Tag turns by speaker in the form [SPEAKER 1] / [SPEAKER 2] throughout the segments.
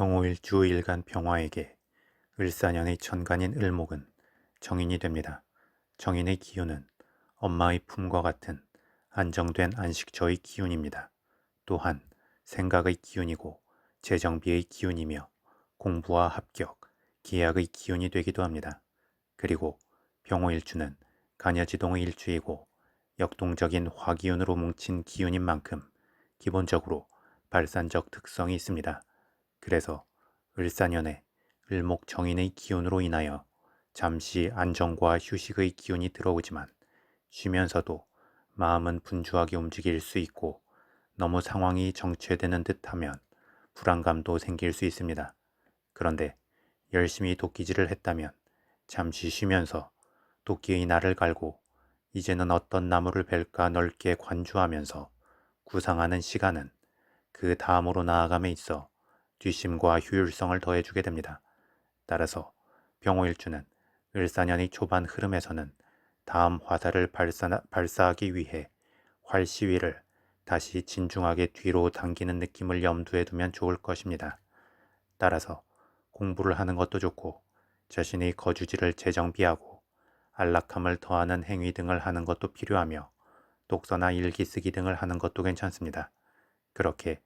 [SPEAKER 1] 평오일 주 일간 평화에게 을사년의 천간인 을목은 정인이 됩니다. 정인의 기운은 엄마의 품과 같은 안정된 안식처의 기운입니다. 또한 생각의 기운이고 재정비의 기운이며 공부와 합격, 기약의 기운이 되기도 합니다. 그리고 병호일주는 간여지동의 일주이고 역동적인 화기운으로 뭉친 기운인 만큼 기본적으로 발산적 특성이 있습니다. 그래서 을사년에 을목 정인의 기운으로 인하여 잠시 안정과 휴식의 기운이 들어오지만 쉬면서도 마음은 분주하게 움직일 수 있고 너무 상황이 정체되는 듯하면 불안감도 생길 수 있습니다. 그런데 열심히 도끼질을 했다면 잠시 쉬면서 도끼의 날을 갈고 이제는 어떤 나무를 벨까 넓게 관주하면서 구상하는 시간은 그 다음으로 나아감에 있어 뒤심과 효율성을 더해주게 됩니다. 따라서 병호일주는 을사년의 초반 흐름에서는 다음 화살을 발사, 발사 하기 위해 활시위를 다시 진중하게 뒤로 당기는 느낌을 염두에 두면 좋을 것입니다. 따라서 공부를 하는 것도 좋고 자신의 거주지를 재정비하고 안락함을 더하는 행위 등을 하는 것도 필요하며 독서나 일기 쓰기 등을 하는 것도 괜찮습니다. 그렇게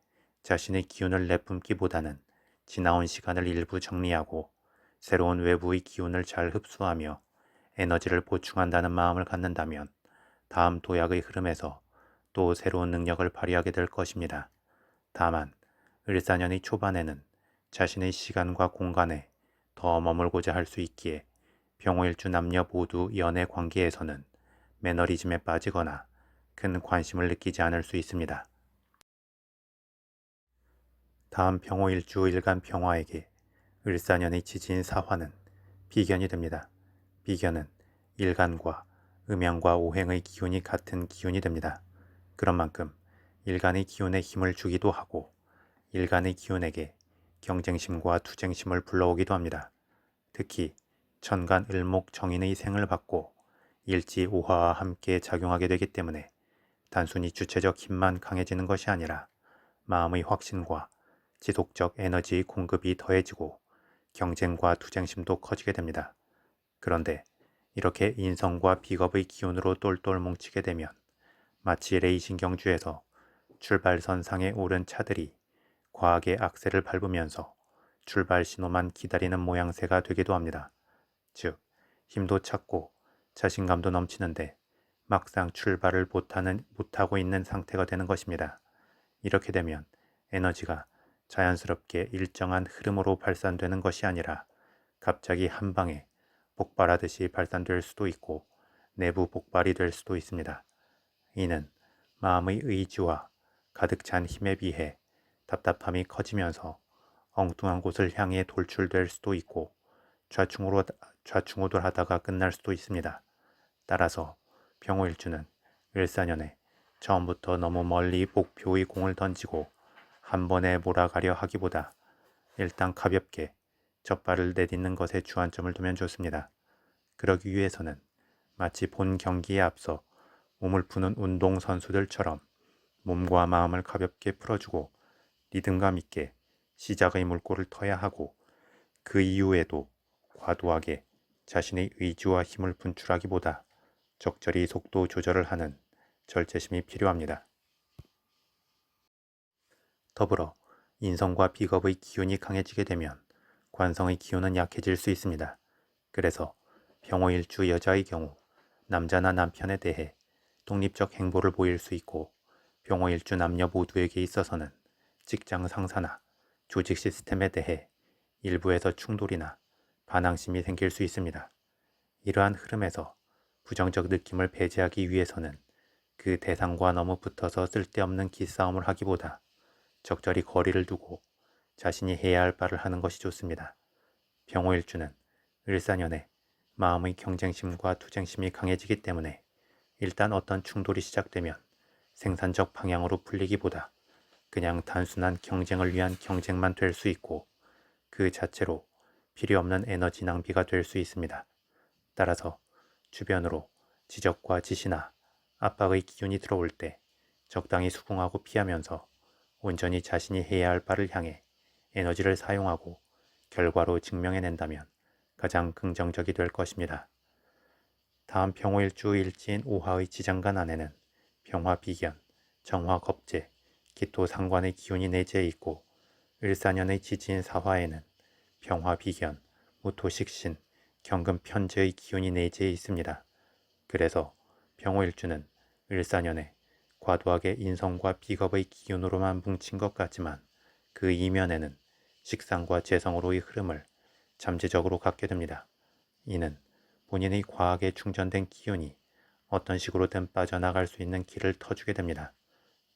[SPEAKER 1] 자신의 기운을 내뿜기보다는 지나온 시간을 일부 정리하고 새로운 외부의 기운을 잘 흡수하며 에너지를 보충한다는 마음을 갖는다면 다음 도약의 흐름에서 또 새로운 능력을 발휘하게 될 것입니다. 다만 을사년의 초반에는 자신의 시간과 공간에 더 머물고자 할 수 있기에 병호일주 남녀 모두 연애 관계에서는 매너리즘에 빠지거나 큰 관심을 느끼지 않을 수 있습니다. 다음 병호 일주 일간 평화에게 을사년의 지지인 사화는 비견이 됩니다. 비견은 일간과 음양과 오행의 기운이 같은 기운이 됩니다. 그런 만큼 일간의 기운에 힘을 주기도 하고 일간의 기운에게 경쟁심과 투쟁심을 불러오기도 합니다. 특히 천간 을목 정인의 생을 받고 일지 오화와 함께 작용하게 되기 때문에 단순히 주체적 힘만 강해지는 것이 아니라 마음의 확신과 지속적 에너지의 공급이 더해지고 경쟁과 투쟁심도 커지게 됩니다. 그런데 이렇게 인성과 비겁의 기운으로 똘똘 뭉치게 되면 마치 레이싱경주에서 출발선상에 오른 차들이 과하게 악셀을 밟으면서 출발 신호만 기다리는 모양새가 되기도 합니다. 즉, 힘도 찾고 자신감도 넘치는데 막상 출발을 못하는, 못하고 있는 상태가 되는 것입니다. 이렇게 되면 에너지가 자연스럽게 일정한 흐름으로 발산되는 것이 아니라 갑자기 한 방에 폭발하듯이 발산될 수도 있고 내부 폭발이 될 수도 있습니다. 이는 마음의 의지와 가득 찬 힘에 비해 답답함이 커지면서 엉뚱한 곳을 향해 돌출될 수도 있고 좌충으로 좌충우돌하다가 끝날 수도 있습니다. 따라서 병호일주는 일사년에 처음부터 너무 멀리 목표의 공을 던지고 한 번에 몰아가려 하기보다 일단 가볍게 젖발을 내딛는 것에 주안점을 두면 좋습니다. 그러기 위해서는 마치 본 경기에 앞서 몸을 푸는 운동 선수들처럼 몸과 마음을 가볍게 풀어주고 리듬감 있게 시작의 물꼬를 터야 하고 그 이후에도 과도하게 자신의 의지와 힘을 분출하기보다 적절히 속도 조절을 하는 절제심이 필요합니다. 더불어 인성과 비겁의 기운이 강해지게 되면 관성의 기운은 약해질 수 있습니다. 그래서 병호일주 여자의 경우 남자나 남편에 대해 독립적 행보를 보일 수 있고 병호일주 남녀 모두에게 있어서는 직장 상사나 조직 시스템에 대해 일부에서 충돌이나 반항심이 생길 수 있습니다. 이러한 흐름에서 부정적 느낌을 배제하기 위해서는 그 대상과 너무 붙어서 쓸데없는 기싸움을 하기보다 적절히 거리를 두고 자신이 해야 할 바를 하는 것이 좋습니다. 병호일주는 을사년에 마음의 경쟁심과 투쟁심이 강해지기 때문에 일단 어떤 충돌이 시작되면 생산적 방향으로 풀리기보다 그냥 단순한 경쟁을 위한 경쟁만 될 수 있고 그 자체로 필요 없는 에너지 낭비가 될 수 있습니다. 따라서 주변으로 지적과 지시나 압박의 기운이 들어올 때 적당히 수긍하고 피하면서 온전히 자신이 해야 할 바를 향해 에너지를 사용하고 결과로 증명해낸다면 가장 긍정적이 될 것입니다. 다음 평호일주 일지인 오화의 지장간 안에는 병화 비견, 정화 겁재, 기토 상관의 기운이 내재해 있고 을사년의 지지인 사화에는 병화 비견, 무토 식신, 경금 편제의 기운이 내재해 있습니다. 그래서 병호일주는 을사년에 과도하게 인성과 비겁의 기운으로만 뭉친 것 같지만 그 이면에는 식상과 재성으로의 흐름을 잠재적으로 갖게 됩니다. 이는 본인의 과하게 충전된 기운이 어떤 식으로든 빠져나갈 수 있는 길을 터주게 됩니다.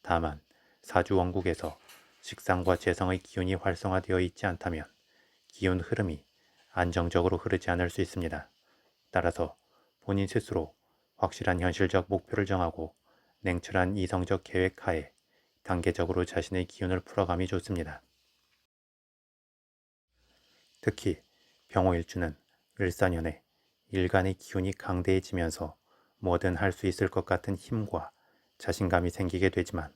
[SPEAKER 1] 다만 사주 원국에서 식상과 재성의 기운이 활성화되어 있지 않다면 기운 흐름이 안정적으로 흐르지 않을 수 있습니다. 따라서 본인 스스로 확실한 현실적 목표를 정하고 냉철한 이성적 계획 하에 단계적으로 자신의 기운을 풀어감이 좋습니다. 특히 병호일주는 을사년에 일간의 기운이 강대해지면서 뭐든 할 수 있을 것 같은 힘과 자신감이 생기게 되지만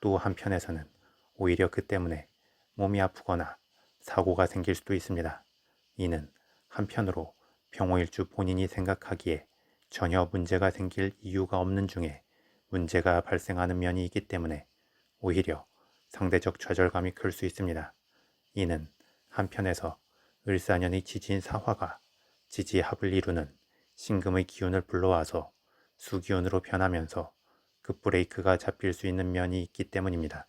[SPEAKER 1] 또 한편에서는 오히려 그 때문에 몸이 아프거나 사고가 생길 수도 있습니다. 이는 한편으로 병호일주 본인이 생각하기에 전혀 문제가 생길 이유가 없는 중에 문제가 발생하는 면이 있기 때문에 오히려 상대적 좌절감이 클 수 있습니다. 이는 한편에서 을사년의 지지인 사화가 지지합을 이루는 신금의 기운을 불러와서 수기운으로 변하면서 그 브레이크가 잡힐 수 있는 면이 있기 때문입니다.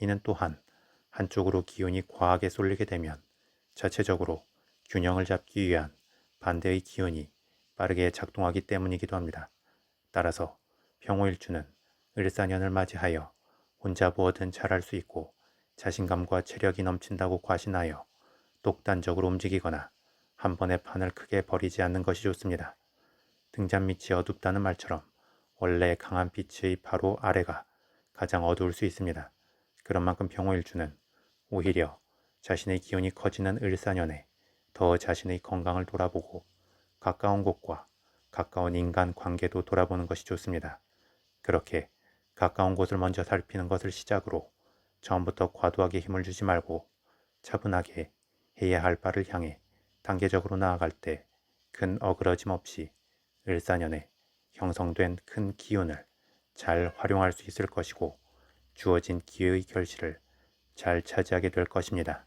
[SPEAKER 1] 이는 또한 한쪽으로 기운이 과하게 쏠리게 되면 자체적으로 균형을 잡기 위한 반대의 기운이 빠르게 작동하기 때문이기도 합니다. 따라서 병호일주는 을사년을 맞이하여 혼자 무엇든 잘할 수 있고 자신감과 체력이 넘친다고 과신하여 독단적으로 움직이거나 한 번에 판을 크게 버리지 않는 것이 좋습니다. 등잔 밑이 어둡다는 말처럼 원래 강한 빛의 바로 아래가 가장 어두울 수 있습니다. 그런 만큼 병호일주는 오히려 자신의 기운이 커지는 을사년에 더 자신의 건강을 돌아보고 가까운 곳과 가까운 인간 관계도 돌아보는 것이 좋습니다. 그렇게 가까운 곳을 먼저 살피는 것을 시작으로 처음부터 과도하게 힘을 주지 말고 차분하게 해야 할 바를 향해 단계적으로 나아갈 때 큰 어그러짐 없이 을사년에 형성된 큰 기운을 잘 활용할 수 있을 것이고 주어진 기회의 결실을 잘 차지하게 될 것입니다.